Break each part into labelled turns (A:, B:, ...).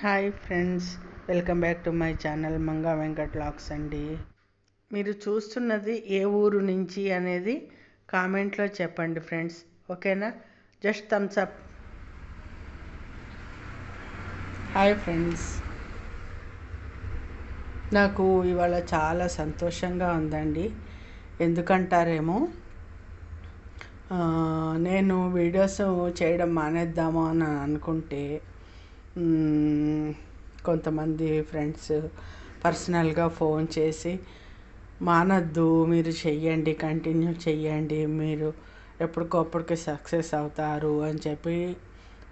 A: Hi friends welcome back to my channel Manga Venkat lakhs అండి. మీరు చూస్తున్నది ఏ ఊరు నుంచి అనేది కామెంట్లో చెప్పండి ఫ్రెండ్స్ ఓకేనా? Just thumbs up. Hi friends. నాకు ఇవాళ చాలా సంతోషంగా ఉందండి. ఎందుకంటారేమో నేను వీడియోస్ చేయడం మానేద్దామో అని అనుకుంటే కొంతమంది ఫ్రెండ్స్ పర్సనల్గా ఫోన్ చేసి మానద్దు మీరు చెయ్యండి కంటిన్యూ చెయ్యండి మీరు ఎప్పటికప్పటికి సక్సెస్ అవుతారు అని చెప్పి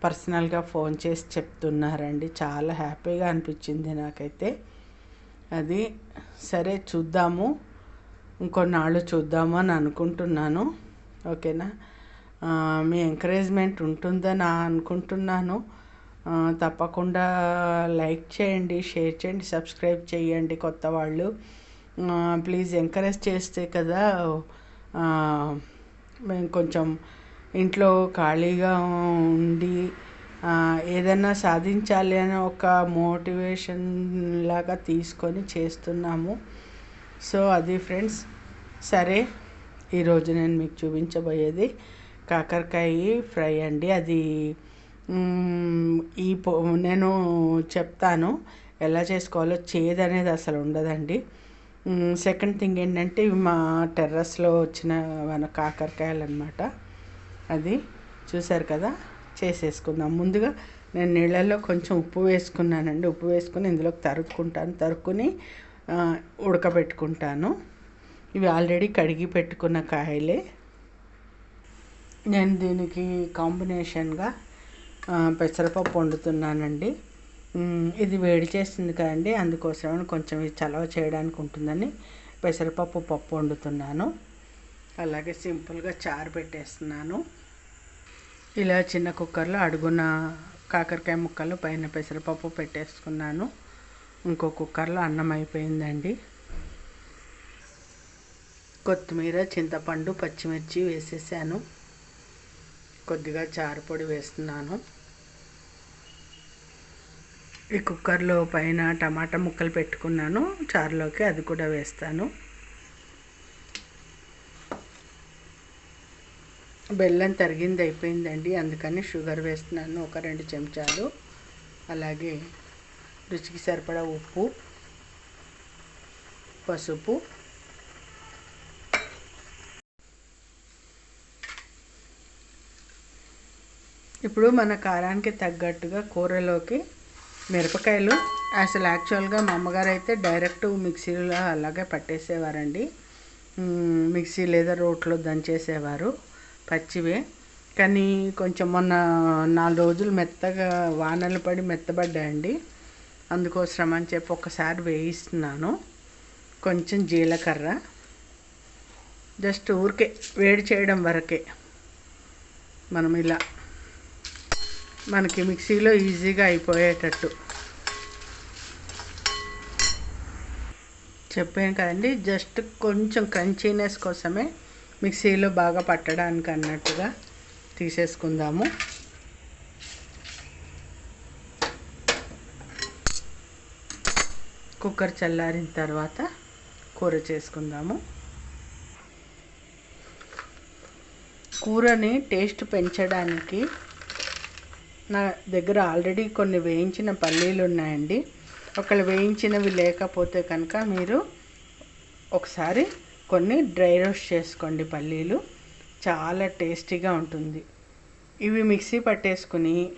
A: పర్సనల్గా ఫోన్ చేసి చెప్తున్నారండి. చాలా హ్యాపీగా అనిపించింది నాకైతే. అది సరే చూద్దాము. ఇంకొన్నాళ్ళు చూద్దాము అని అనుకుంటున్నాను. ఓకేనా? మీ ఎంకరేజ్మెంట్ ఉంటుందని అనుకుంటున్నాను. తప్పకుండా లైక్ చేయండి షేర్ చేయండి సబ్స్క్రైబ్ చేయండి కొత్త వాళ్ళు. ప్లీజ్ ఎంకరేజ్ చేస్తే కదా మేము కొంచెం ఇంట్లో ఖాళీగా ఉండి ఏదన్నా ఏదైనా సాధించాలి అని ఒక మోటివేషన్ లాగా తీసుకొని చేస్తున్నాము. సో అది ఫ్రెండ్స్ సరే ఈరోజు నేను మీకు చూపించబోయేది కాకరకాయ ఫ్రై అండి. అది ఈ పో నేను చెప్తాను ఎలా చేసుకోవాలో చేదు అనేది అసలు ఉండదండి. సెకండ్ థింగ్ ఏంటంటే ఇవి మా టెర్రస్లో వచ్చిన మన కాకరకాయలు అనమాట అది చూసారు కదా? చేసేసుకుందాం. ముందుగా నేను నీళ్ళల్లో కొంచెం ఉప్పు వేసుకున్నానండి. ఉప్పు వేసుకుని ఇందులోకి తరుక్కుంటాను. తరుక్కుని ఉడకబెట్టుకుంటాను. ఇవి ఆల్రెడీ కడిగి పెట్టుకున్న కాయలే. నేను దీనికి కాంబినేషన్గా పెసరపప్పు వండుతున్నానండి. ఇది వేడి చేస్తుంది కదండి అందుకోసమని కొంచెం ఇది చలవ చేయడానికి ఉంటుందని పెసరపప్పు పప్పు వండుతున్నాను. అలాగే సింపుల్గా చారు పెట్టేస్తున్నాను. ఇలా చిన్న కుక్కర్లో అడుగున కాకరకాయ ముక్కలు పైన పెసరపప్పు పెట్టేసుకున్నాను. ఇంకో కుక్కర్లో అన్నం అయిపోయిందండి. కొత్తిమీర చింతపండు పచ్చిమిర్చి వేసేసాను. కొద్దిగా చారు పొడి వేస్తున్నాను. ఈ కుక్కర్లో పైన టమాటా ముక్కలు పెట్టుకున్నాను. చారులోకి అది కూడా వేస్తాను. బెల్లం తరిగింది అయిపోయిందండి. అందుకని షుగర్ వేస్తున్నాను. ఒక రెండు చెంచాలు. అలాగే రుచికి సరిపడా ఉప్పు పసుపు ఇప్పుడు మన కారానికి తగ్గట్టుగా కూరలోకి మిరపకాయలు. అసలు యాక్చువల్గా మా అమ్మగారు అయితే డైరెక్ట్ మిక్సీలో అలాగే పట్టేసేవారండి. మిక్సీ లేదా రోట్లో దంచేసేవారు పచ్చివే. కానీ కొంచెం మొన్న నాలుగు రోజులు మెత్తగా వానలు పడి మెత్తబడ్డాయండి. అందుకోసం అని చెప్పి ఒకసారి వేయిస్తున్నాను. కొంచెం జీలకర్ర. జస్ట్ ఊరికే వేడి చేయడం వరకే. మనం ఇలా మనకి మిక్సీలో ఈజీగా అయిపోయేటట్టు. చెప్పాను కదండి జస్ట్ కొంచెం క్రంచీనెస్ కోసమే మిక్సీలో బాగా పట్టడానికి అన్నట్టుగా తీసేసుకుందాము. కుక్కర్ చల్లారిన తర్వాత కూర చేసుకుందాము. కూరని టేస్ట్ పెంచడానికి నా దగ్గర ఆల్రెడీ కొన్ని వేయించిన పల్లీలు ఉన్నాయండి. ఒకవేళ వేయించినవి లేకపోతే కనుక మీరు ఒకసారి కొన్ని డ్రై రోస్ట్ చేసుకోండి పల్లీలు. చాలా టేస్టీగా ఉంటుంది. ఇవి మిక్సీ పట్టేసుకుని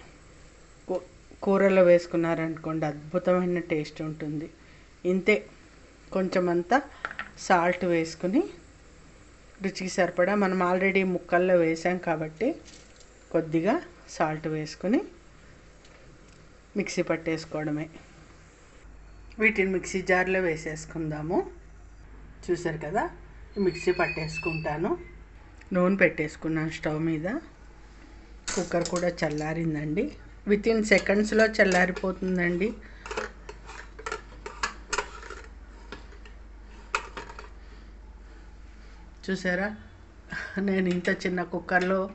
A: కూ- కూరలో వేసుకున్నారనుకోండి అద్భుతమైన టేస్ట్ ఉంటుంది. ఇంతే. కొంచెం అంతా సాల్ట్ వేసుకుని రుచికి సరిపడా మనం ఆల్రెడీ ముక్కల్లో వేసాం కాబట్టి కొద్దిగా సాల్ట్ వేసుకుని మిక్సీ పట్టేసుకోవడమే. వీటిని మిక్సీ జార్లో వేసేసుకుందాము. చూసారు కదా? మిక్సీ పట్టేసుకుంటాను. నూనె పెట్టేసుకున్నాను స్టవ్ మీద. కుక్కర్ కూడా చల్లారిందండి. విత్ ఇన్ సెకండ్స్లో చల్లారిపోతుందండి. చూసారా? నేను ఇంత చిన్న కుక్కర్లో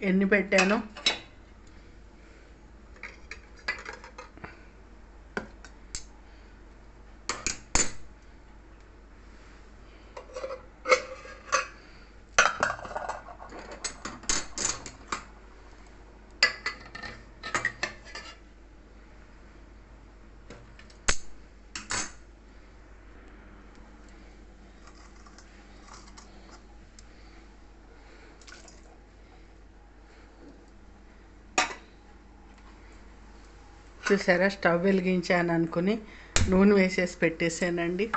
A: ఎన్ని పెట్టాను? చూసారా? స్టవ్ వెలిగించాను అనుకుని నూనె వేసేసి పెట్టేసానండి.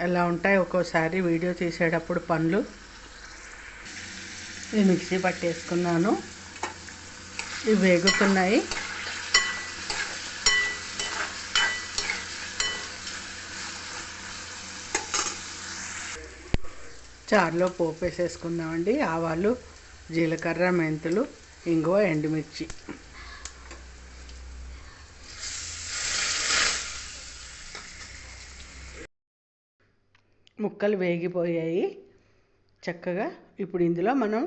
A: ఎలా ఉంటాయి? ఒక్కోసారి వీడియో తీసేటప్పుడు పనులు ఈ మిక్సీ పట్టేసుకున్నాను. ఇవి వేగుతున్నాయి. చారులో పోపు వేసేసుకుందామండి ఆవాలు జీలకర్ర మెంతులు ఇంగువ ఎండుమిర్చి. ముక్కలు వేగిపోయాయి. చక్కగా ఇప్పుడు ఇందులో మనం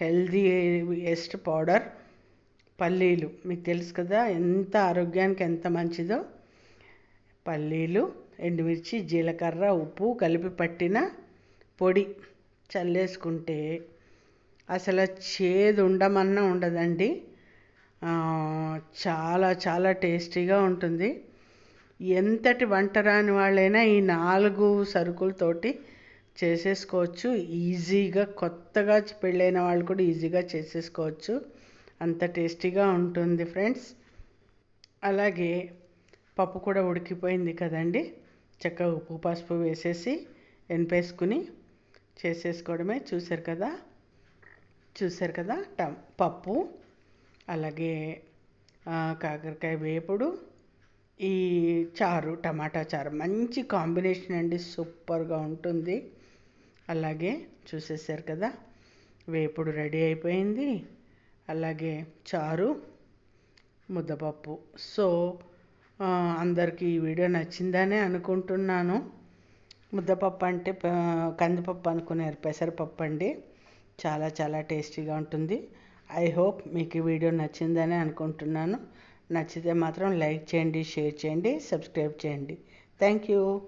A: హెల్దీ వేస్ట్ పౌడర్ పల్లీలు. మీకు తెలుసు కదా ఎంత ఆరోగ్యానికి ఎంత మంచిదో. పల్లీలు ఎండుమిర్చి జీలకర్ర ఉప్పు కలిపి పట్టిన పొడి చల్లేసుకుంటే అసలు చేదు ఉండమన్నా ఉండదండి. చాలా చాలా టేస్టీగా ఉంటుంది. ఎంతటి వంట రాని వాళ్ళైనా ఈ నాలుగు సరుకులతోటి చేసేసుకోవచ్చు. ఈజీగా కొత్తగా పెళ్ళైన వాళ్ళు కూడా ఈజీగా చేసేసుకోవచ్చు. అంత టేస్టీగా ఉంటుంది ఫ్రెండ్స్. అలాగే పప్పు కూడా ఉడికిపోయింది కదండి. చక్కగా ఉప్పు పసుపు వేసేసి ఎనిపేసుకుని చేసేసుకోవడమే. చూసారు కదా? చూసారు కదా? టమ్ పప్పు అలాగే కాకరకాయ వేపుడు ఈ చారు టమాటా చారు. మంచి కాంబినేషన్ అండి. సూపర్గా ఉంటుంది. అలాగే చూసేసారు కదా వేపుడు రెడీ అయిపోయింది. అలాగే చారు ముద్దపప్పు. సో అందరికీ ఈ వీడియో నచ్చిందనే అనుకుంటున్నాను. ముద్దపప్పు అంటే కందిపప్పు అనుకున్నారు పెసరపప్పు అండి. చాలా చాలా టేస్టీగా ఉంటుంది. ఐ హోప్ మీకు ఈ వీడియో నచ్చిందని అనుకుంటున్నాను. నచ్చితే మాత్రం లైక్ చేయండి షేర్ చేయండి సబ్స్క్రైబ్ చేయండి. Thank you.